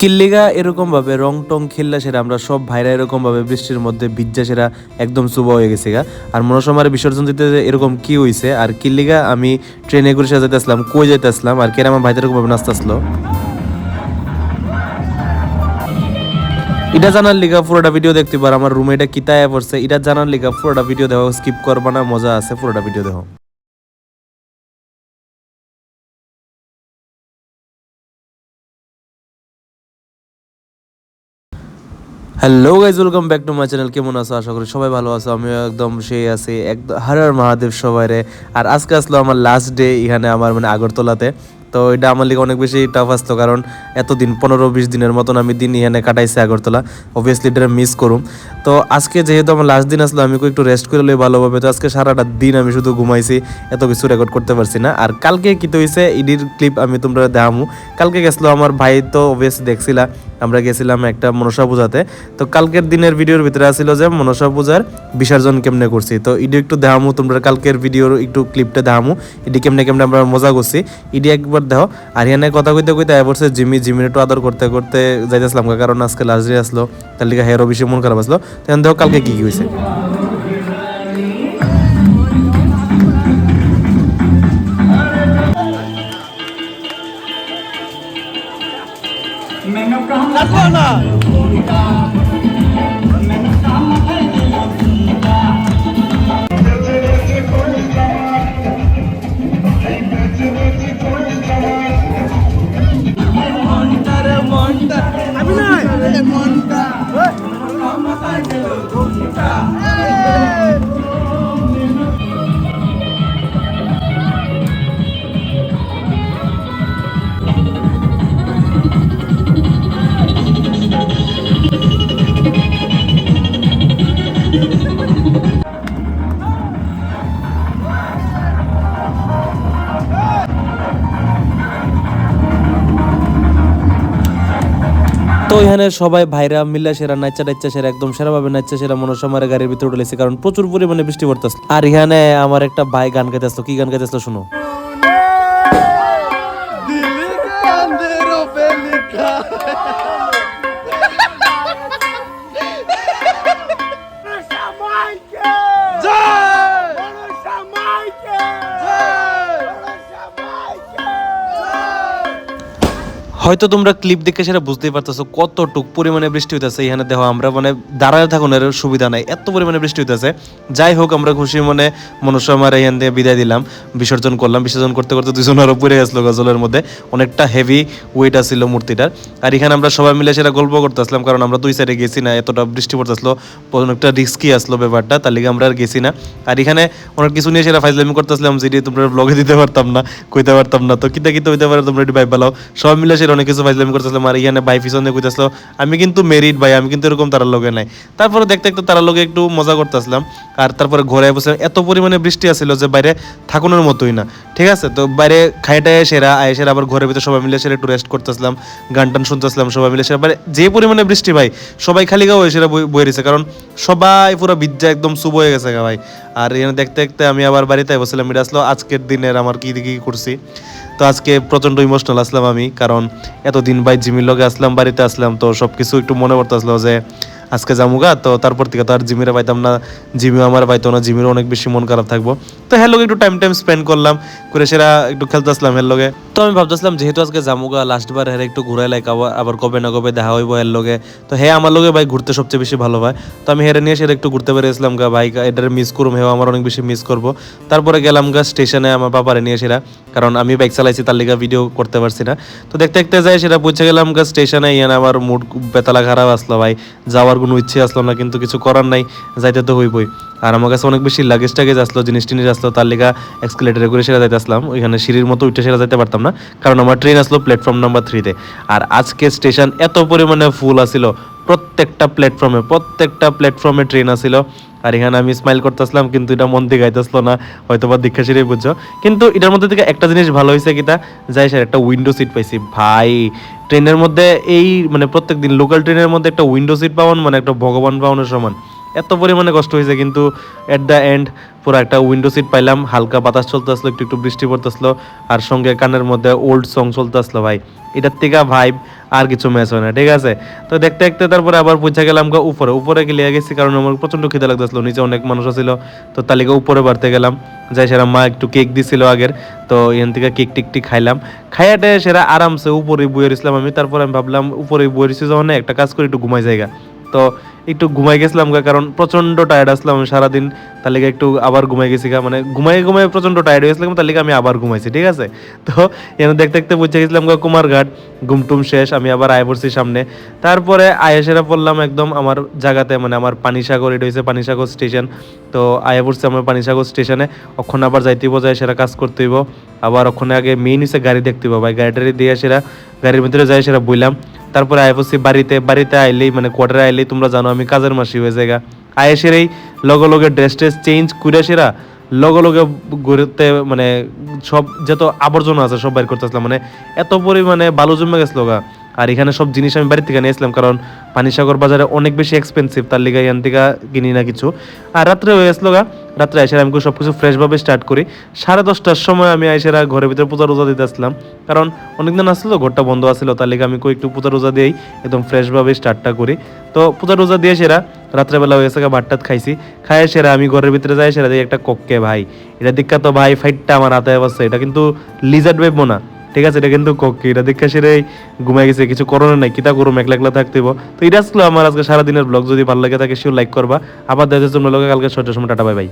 কিল্লিগা এরকমভাবে রং টং খেললা সেরা আমরা সব ভাইরা এরকমভাবে বৃষ্টির মধ্যে ভিজ্জা সেরা একদম চুবা হয়ে গেছে গা। আর মনসমারে বিসর্জন দিতে এরকম কি হইছে? আর কিল্লিগা আমি ট্রেনে করে যাইতে আসলাম, কই যাইতে আসলাম? আর কেন আমার ভাইদের এরকমভাবে নাচতে আসলো। এটা জানার লিগা পুরোটা ভিডিও দেখতে পার, আমার রুমে এটা কিতায় পড়ছে। এটা জানার লিগা পুরোটা ভিডিও দেখো স্কিপ করবা না, মজা আছে, পুরোটা ভিডিও দেখো। Hello guys welcome back to my channel কেমন আছো? আশা করি সবাই ভালো আছো। আমিও একদম সেই আছি। একদম হারার মহাদেব সবাই রে। আর আজকে আসলো আমার লাস্ট ডে এখানে আমার মানে আগরতলাতে। তো এটা আমার লিগে অনেক বেশি টাফ আসতো, কারণ এতদিন, পনেরো বিশ দিনের মতন আমি দিন এখানে কাটাইছি আগরতলা। অবভিয়াসলি এটা মিস করুম। তো আজকে যেহেতু আমার লাস্ট দিন আসলো, আমি একটু রেস্ট করে লই ভালোভাবে। তো আজকে সারাটা দিন আমি শুধু ঘুমাইছি, এত কিছু রেকর্ড করতে পারছি না। আর কালকে কি তো হয়েছে ইডির ক্লিপ আমি তোমরা দেখামু। কালকে গেছিল আমার ভাই তো অবভিয়াসলি দেখছিলা, আমরা গেছিলাম একটা মনসা পূজাতে। তো কালকের দিনের ভিডিওর ভিতরে আসছিল যে মনসা পূজার বিসর্জন কেমনে করছি। তো ইডি একটু দেখামু, তোমরা কালকের ভিডিওর একটু ক্লিপটা দেখামু। ইডি কেমনে কেমনে আমরা মজা করছি। ইডি একবার দেখো আর এখানে কথা কইতে কইতে আয় পড়ছে, জিমি জিমির একটু আদর করতে করতে যাইতেছিলাম কারণ আজকে লাস্ট ডে আসলো। তার লিগে হেরো বেশি মন খারাপ আসলো। তখন দেখো কালকে কি কি হয়েছে তো এখানে সবাই ভাইরা মিল্লা সেরা নাচা নাচা সেরা, একদম সেরাভাবে নাচা সেরা মনসামারে গাড়ির ভিতরে উঠেছে কারণ প্রচুর পরিমাণে বৃষ্টি পড়তেছে। আর এখানে আমার একটা ভাই গান গাইতে আসলো কি গান গাইতে আসলো শুনো হয়তো তোমরা ক্লিপ দেখে সেটা বুঝতেই পারতেছো কতটুক পরিমাণে বৃষ্টি হইতেছে এখানে। দেখো, আমরা মানে দাঁড়ায় থাকুনের সুবিধা নাই, এত পরিমাণে বৃষ্টি হইতেছে। যাই হোক, আমরা খুশি মনে মনুষ্যমার এখান দিয়ে বিদায় দিলাম, বিসর্জন করলাম। বিসর্জন করতে করতে দুজন আরও পড়ে গেছিল গজলের মধ্যে, অনেকটা হেভি ওয়েট আসছিল মূর্তিটার। আর এখানে আমরা সবাই মিলে সেটা গল্প করতে আসলাম, কারণ আমরা দুই সাইডে গেছি না, এতটা বৃষ্টি পড়তেছিল, অনেকটা রিস্কি আসলো ব্যাপারটা, তার লিগে আমরা আর গেছি না। আর এখানে অনেক কিছু নিয়ে সেটা ফাইজলামি করতেছিলাম যেটি তোমরা ব্লগে দিতে পারতাম না, কইতে পারতাম না। তো কিতা কিতা হইতে পারে তোমরা একটু ভাই সবাই মিলে সেটা অনেক কিছু ফাইজলামি করতেছিলাম আর এখানে ভাই পিছনে কইতেছিল, আমি কিন্তু মেরিট ভাই, আমি কিন্তু এরকম তারার লগে নাই। তারপরে দেখতে দেখতে তারার লগে একটু মজা করতেছিলাম, আর তারপরে ঘরে বসে এত পরিমাণে বৃষ্টি আসছিল যে বাইরে থাকুনের মতোই না, ঠিক আছে? তো বাইরে খাইটায় সেরা আয় সেরা আবার ঘরের ভিতরে সবাই মিলে সেরা একটু রেস্ট করতেছিলাম গান টান শুনতেছিলাম সবাই মিলে সেরা মানে যে পরিমাণে বৃষ্টি ভাই, সবাই খালি গাও সেরা বয়ে রয়েছে, কারণ সবাই পুরো ভিজ্জা একদম শুভ হয়ে গেছে গা ভাই। আর এখানে দেখতে দেখতে আমি আবার বাড়িতে বসছিলাম এটা আসলো আজকের দিনের আমার কি কি করছি। তো আজকে প্রচণ্ড ইমোশনাল আসলাম আমি, কারণ এতদিন ভাই জিমির লগে আসলাম, বাড়িতে আসলাম, তো সব কিছু একটু মনে পড়তে আসলো যে আজকে যামুগা, তো তারপর থেকে তো আর জিমিরা পাইতাম না। জিমিও আমার পাইতো না, জিমিরও অনেক বেশি মন খারাপ থাকব। তো হ্যাঁ লোক একটু টাইম টাইম স্পেন্ড করলাম, করে সেরা একটু খেলতে আসলাম হের লগে। তো আমি ভাবতেছিলাম, যেহেতু আজকে যামুগা লাস্ট বার হেরে একটু ঘুরাই লাইক আবার কবে না কবে দেখা হইব এর লগে। তো হ্যাঁ আমার লগে ভাই ঘুরতে সবচেয়ে বেশি ভালো হয়। তো আমি হেরে নিয়ে সেটা একটু ঘুরতে পেরেছিলাম গা ভাই এটার মিস করুম, হেও আমার অনেক বেশি মিস করব। তারপরে গেলাম গা স্টেশনে আমার বাবারে নিয়ে সেরা, কারণ আমি বাইক চালাইছি, তার লিগা ভিডিও করতে পারছি না। তো দেখতে দেখতে যাই সেটা পৌঁছে গেলাম গা স্টেশনে ইয়ান আমার মুড বেতালা খারাপ আসলো ভাই, যাওয়ার কোনো ইচ্ছে আসলো না, কিন্তু কিছু করার নাই, যাইতে তো হইবই। আর আমার কাছে অনেক বেশি লাগেজ টাগেজ আসলো, জিনিস টিনিস আসলো, তার লিগা এক্সকেলেটারে করে সেরা যাইতে আসলাম। ওইখানে সিঁড়ির মতো উঠে সেরা যাইতে পারতাম না, কারণ আমার ট্রেন আসলো প্ল্যাটফর্ম নাম্বার থ্রিতে আর আজকে স্টেশন এত পরিমাণে ফুল আসিল প্রত্যেকটা প্ল্যাটফর্মে প্রত্যেকটা প্ল্যাটফর্মে ট্রেন আসিল আর এখানে আমি স্মাইল করতেছিলাম কিন্তু এটা মন দিয়ে গাইতেছিল না হয়তো বা দীক্ষা সিঁড়ি বুঝছ। কিন্তু এটার মধ্যে থেকে একটা জিনিস ভালো হয়েছে কিটা যাই স্যার একটা উইন্ডো সিট পাইছি। ভাই ট্রেনের মধ্যে এই মানে প্রত্যেক দিন লোকাল ট্রেনের মধ্যে একটা উইন্ডো সিট পাওয়ান মানে একটা ভগবান পাওয়ানোর সমান। এত পরিমাণে কষ্ট হয়েছে কিন্তু এট দ্য এন্ড পুরো একটা উইন্ডো সিট পাইলাম, হালকা বাতাস চলতে আসলো, একটু একটু বৃষ্টি পড়তে আসলো আর সঙ্গে কানের মধ্যে ওল্ড সং চলতে আসলো ভাই। এটার থেকে ভাইব আর কিছু ম্যাচ হয় না, ঠিক আছে? তো দেখতে দেখতে তারপরে আবার পৌঁছে গেলাম উপরে। উপরে গেলে গেছি কারণ আমার প্রচণ্ড খিদে লাগতেছিল নিচে অনেক মানুষ ছিল তো তালিকা উপরে বাড়তে গেলাম। যাই সেরা মা একটু কেক দিছিল আগের, তো এখান থেকে কেক টিকটি টিক খাইলাম। খাইয়াটে সেরা আরামসে উপরে বইয়ের ইসলাম আমি, তারপরে আমি ভাবলাম উপরে বইয়ের যখন একটা কাজ করে, একটু ঘুমাই জায়গা তো একটু ঘুমাই গেছিলাম গা, কারণ প্রচণ্ড টায়ার্ড আসলাম আমি সারাদিন। তার লিগে একটু আবার ঘুমাই গেছি গা, মানে ঘুমাই ঘুমাই প্রচণ্ড টায়ার্ড হয়ে গেছিলাম আমি আবার ঘুমাইছি ঠিক আছে? তো এখানে দেখতে দেখতে বুঝে গেছিলাম গা কুমারঘাট ঘুমটুম শেষ আমি আবার আয় পড়ছি সামনে। তারপরে আয়েসেরা পড়লাম একদম আমার জায়গাতে মানে আমার পানিসাগর এটা হয়েছে পানিসাগর স্টেশন তো আয়া পড়ছি আমার পানিসাগর স্টেশনে ওখানে আবার যাইতে হইব যাই সেরা কাজ করতে হইব। আবার ওখানে আগে মেইন হচ্ছে গাড়ি দেখতে হইব ভাই গাড়িটারি দিয়ে সেরা গাড়ির ভিতরে যাই সেরা বইলাম। তারপরে আয় পড়ছি বাড়িতে বাড়িতে আইলেই মানে কোয়ার্টারে আইলেই তোমরা জানো আমি কাজের মাসি হয়ে জায়গা। আয়েসের লগে লগে ড্রেস ট্রেস চেঞ্জ করে সেরা, লগে লগে ঘুরতে মানে সব যত আবর্জনা আছে সব বাইর করতেছিলাম মানে এত পরিমাণে বালু জমে গেছিল গা। আর এখানে সব জিনিস আমি বাড়ি থেকে নিয়েছিলাম কারণ পানিসাগর বাজারে অনেক বেশি এক্সপেন্সিভ তার লিগে এখান থেকে কিনি না কিছু। আর রাত্রে হয়ে গেছিল গা রাত্রে এসে আমি সব কিছু ফ্রেশভাবে স্টার্ট করি। সাড়ে দশটার সময় আমি এসে ঘরের ভিতরে পূজা রোজা দিতে আসলাম। কারণ অনেকদিন আসলো ঘরটা বন্ধ আসছিল তার লিগে আমি একটু পূজা রোজা দিয়েই একদম ফ্রেশভাবে স্টার্টটা করি। তো পূজা রোজা দিয়ে সেরা রাত্রেবেলা হয়ে গেছে ভাত টাত খাইছি। খাই সেরা আমি ঘরের ভিতরে যাই, সেরা দিয়ে একটা কক্কে ভাই। এটা দীক্ষা তো ভাই ফাইটটা আমার হাতে অবস্থা এটা কিন্তু লিজার্ড বেবো না। ঠিক আছে, এটা কিন্তু কক্কে। এটা দীক্ষা সেরে ঘুমাই গেছে। কিছু করোনা নাই, কিতা করুম, একলা একলা থাকতে তো এটা আসলো আমার আজকে সারাদিনের ব্লগ যদি ভালো লাগে থাকে শিও লাইক করবা। আবার দেখা তোমরা লোকে কালকে ছটার সময়, টাটা বাই বাই